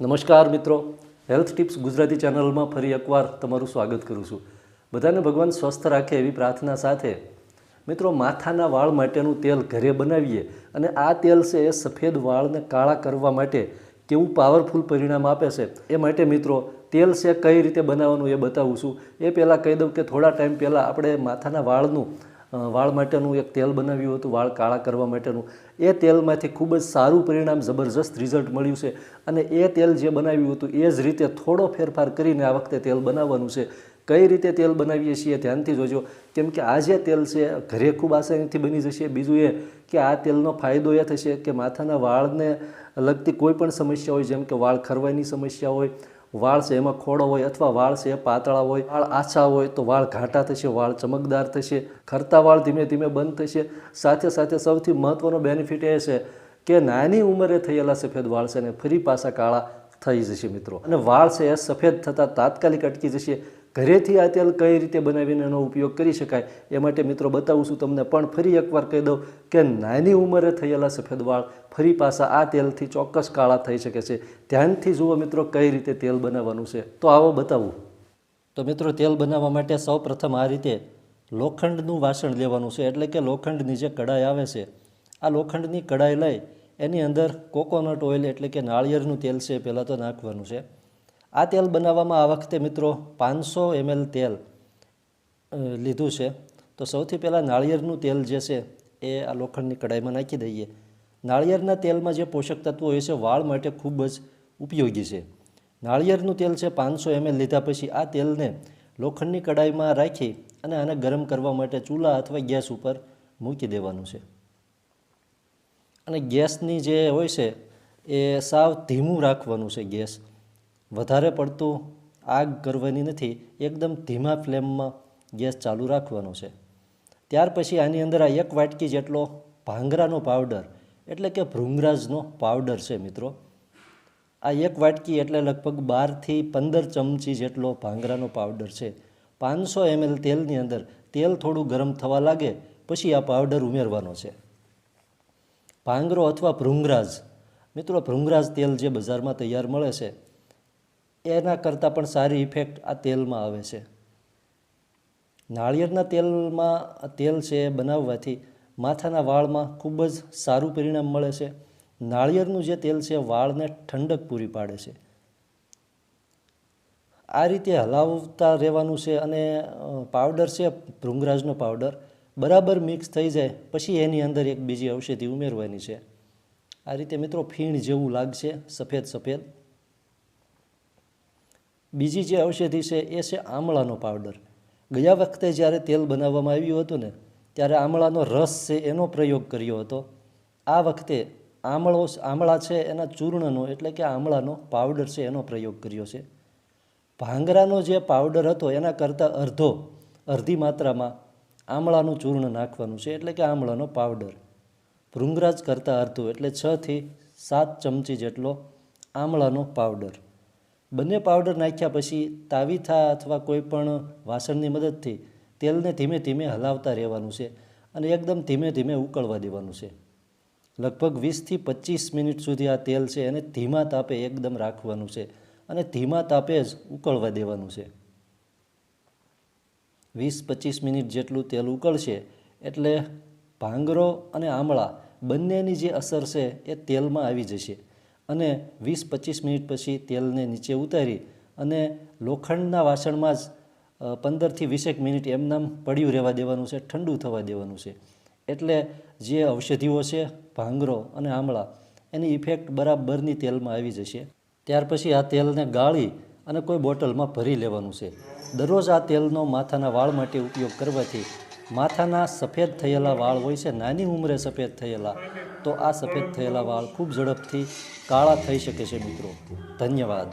નમસ્કાર મિત્રો. Health tips Gujarati ચેનલમાં ફરી એકવાર તમારું સ્વાગત કરું છું. બધાને ભગવાન સ્વસ્થ રાખે એવી પ્રાર્થના સાથે મિત્રો માથાના વાળ માટેનું તેલ ઘરે બનાવીએ અને આ તેલ છે એ સફેદ વાળને કાળા કરવા માટે કેવું પાવરફુલ પરિણામ આપે છે. એ માટે મિત્રો તેલ છે કઈ રીતે બનાવવાનું એ બતાવું છું. એ પહેલાં કહી દઉં કે થોડા ટાઈમ પહેલાં આપણે માથાના વાળનું વાળ માટેનું એક તેલ બનાવ્યું હતું, વાળ કાળા કરવા માટેનું. એ તેલમાંથી ખૂબ જ સારું પરિણામ જબરજસ્ત રિઝલ્ટ મળ્યું છે. અને એ તેલ જે બનાવ્યું હતું, એ જ રીતે થોડો ફેરફાર કરીને આ વખતે તેલ બનાવવાનું છે. કઈ રીતે તેલ બનાવીએ છીએ, ધ્યાનથી જોજો. કેમ કે આ જે તેલ છે, ઘરે ખૂબ આસાનીથી બની જશે. બીજું એ કે આ તેલનો ફાયદો એ થશે કે માથાના વાળને લગતી કોઈ પણ સમસ્યા હોય, જેમ કે વાળ ખરવાની સમસ્યા હોય વાળ છે, એમાં ખોડો હોય અથવા વાળ છે, પાતળા હોય, વાળ આછા હોય, તો વાળ ઘાટા થશે, વાળ ચમકદાર થશે, ખરતા વાળ ધીમે ધીમે બંધ થશે. સાથે સાથે સૌથી મહત્ત્વનો બેનિફિટ એ છે કે નાની ઉંમરે થયેલા સફેદ વાળ છે અને ફરી પાછા કાળા થઈ જશે મિત્રો. અને વાળ છે એ સફેદ થતાં તાત્કાલિક અટકી જશે. ઘરેથી આ તેલ કઈ રીતે બનાવીને એનો ઉપયોગ કરી શકાય એ માટે મિત્રો બતાવું છું તમને. પણ ફરી એકવાર કહી દઉં કે નાની ઉંમરે થયેલા સફેદ વાળ ફરી પાછા આ તેલથી ચોક્કસ કાળા થઈ શકે છે. ધ્યાનથી જુઓ મિત્રો કઈ રીતે તેલ બનાવવાનું છે. તો આવો બતાવું. તો મિત્રો તેલ બનાવવા માટે સૌ પ્રથમ આ રીતે લોખંડનું વાસણ લેવાનું છે. એટલે કે લોખંડની જે કડાઈ આવે છે, આ લોખંડની કડાઈ લઈ એની અંદર કોકોનટ ઓઇલ એટલે કે નાળિયેરનું તેલ છે પહેલાં તો નાખવાનું છે. આ તેલ બનાવવામાં આ વખતે મિત્રો પાંચસો એમએલ તેલ લીધું છે. તો સૌથી પહેલાં નાળિયેરનું તેલ જે છે એ આ લોખંડની કડાઈમાં નાખી દઈએ. નાળિયેરના તેલમાં જે પોષક તત્વો હોય છે વાળ માટે ખૂબ જ ઉપયોગી છે. નાળિયેરનું તેલ છે પાંચસો એમએલ લીધા પછી આ તેલને લોખંડની કડાઈમાં રાખી અને આને ગરમ કરવા માટે ચૂલા અથવા ગેસ ઉપર મૂકી દેવાનું છે. અને ગેસની જે હોય છે એ સાવ ધીમું રાખવાનું છે ગેસ. વધારે પડતું આગ કરવાની નથી, એકદમ ધીમા ફ્લેમમાં ગેસ ચાલુ રાખવાનો છે. ત્યાર પછી આની અંદર આ એક વાટકી જેટલો ભાંગરાનો પાવડર, એટલે કે ભૃંગરાજનો પાવડર છે મિત્રો. આ એક વાટકી એટલે લગભગ બારથી પંદર ચમચી જેટલો ભાંગરાનો પાવડર છે. પાંચસો એમએલ તેલની અંદર તેલ થોડું ગરમ થવા લાગે, પછી આ પાવડર ઉમેરવાનો છે. ભાંગરો અથવા ભૃંગરાજ. મિત્રો, ભૃંગરાજ તેલ જે બજારમાં તૈયાર મળે છે એના કરતાં પણ સારી ઇફેક્ટ આ તેલમાં આવે છે. નાળિયેરના તેલમાં તેલ છે એ બનાવવાથી માથાના વાળમાં ખૂબ જ સારું પરિણામ મળે છે. નાળિયેરનું જે તેલ છે વાળને ઠંડક પૂરી પાડે છે. આ રીતે હલાવતા રહેવાનું છે અને પાવડર છે, ભૃંગરાજનો પાવડર બરાબર મિક્સ થઈ જાય, પછી એની અંદર એક બીજી ઔષધિ ઉમેરવાની છે. આ રીતે મિત્રો ફીણ જેવું લાગશે, સફેદ સફેદ. બીજી જે ઔષધિ છે એ છે આમળાનો પાવડર. ગયા વખતે જ્યારે તેલ બનાવવામાં આવ્યું હતું ને, ત્યારે આમળાનો રસ છે એનો પ્રયોગ કર્યો હતો. આ વખતે આમળો આમળા છે એના ચૂર્ણનો, એટલે કે આમળાનો પાવડર છે એનો પ્રયોગ કર્યો છે. ભાંગરાનો જે પાવડર હતો, એના કરતાં અડધો અડધી માત્રામાં આમળાનું ચૂર્ણ નાખવાનું છે, એટલે કે આમળાનો પાવડર. ભૃંગરાજ કરતાં અડધું, એટલે છથી સાત ચમચી જેટલો આમળાનો પાવડર. બંને પાવડર નાખ્યા પછી તાવીથા અથવા કોઈ પણ વાસણની મદદથી તેલને ધીમે ધીમે હલાવતા રહેવાનું છે અને એકદમ ધીમે ધીમે ઉકળવા દેવાનું છે. લગભગ વીસથી પચીસ મિનિટ સુધી આ તેલ છે એને ધીમા તાપે એકદમ રાખવાનું છે અને ધીમા તાપે જ ઉકળવા દેવાનું છે. વીસ પચીસ મિનિટ જેટલું તેલ ઉકળશે એટલે ભાંગરો અને આમળા બંનેની જે અસર છે એ તેલમાં આવી જશે. અને વીસ પચીસ મિનિટ પછી તેલને નીચે ઉતારી અને લોખંડના વાસણમાં જ પંદરથી વીસેક મિનિટ એમનામ પડ્યું રહેવા દેવાનું છે, ઠંડુ થવા દેવાનું છે. એટલે જે ઔષધિઓ છે, ભાંગરો અને આમળા, એની ઇફેક્ટ બરાબરની તેલમાં આવી જશે. ત્યાર પછી આ તેલને ગાળી અને કોઈ બોટલમાં ભરી લેવાનું છે. દરરોજ આ તેલનો માથાના વાળ માટે ઉપયોગ કરવાથી માથાના સફેદ થયેલા વાળ હોય છે, નાની ઉંમરે સફેદ થયેલા તો આ સફેદ થયેલા વાળ ખૂબ ઝડપથી કાળા થઈ શકે છે મિત્રો. ધન્યવાદ.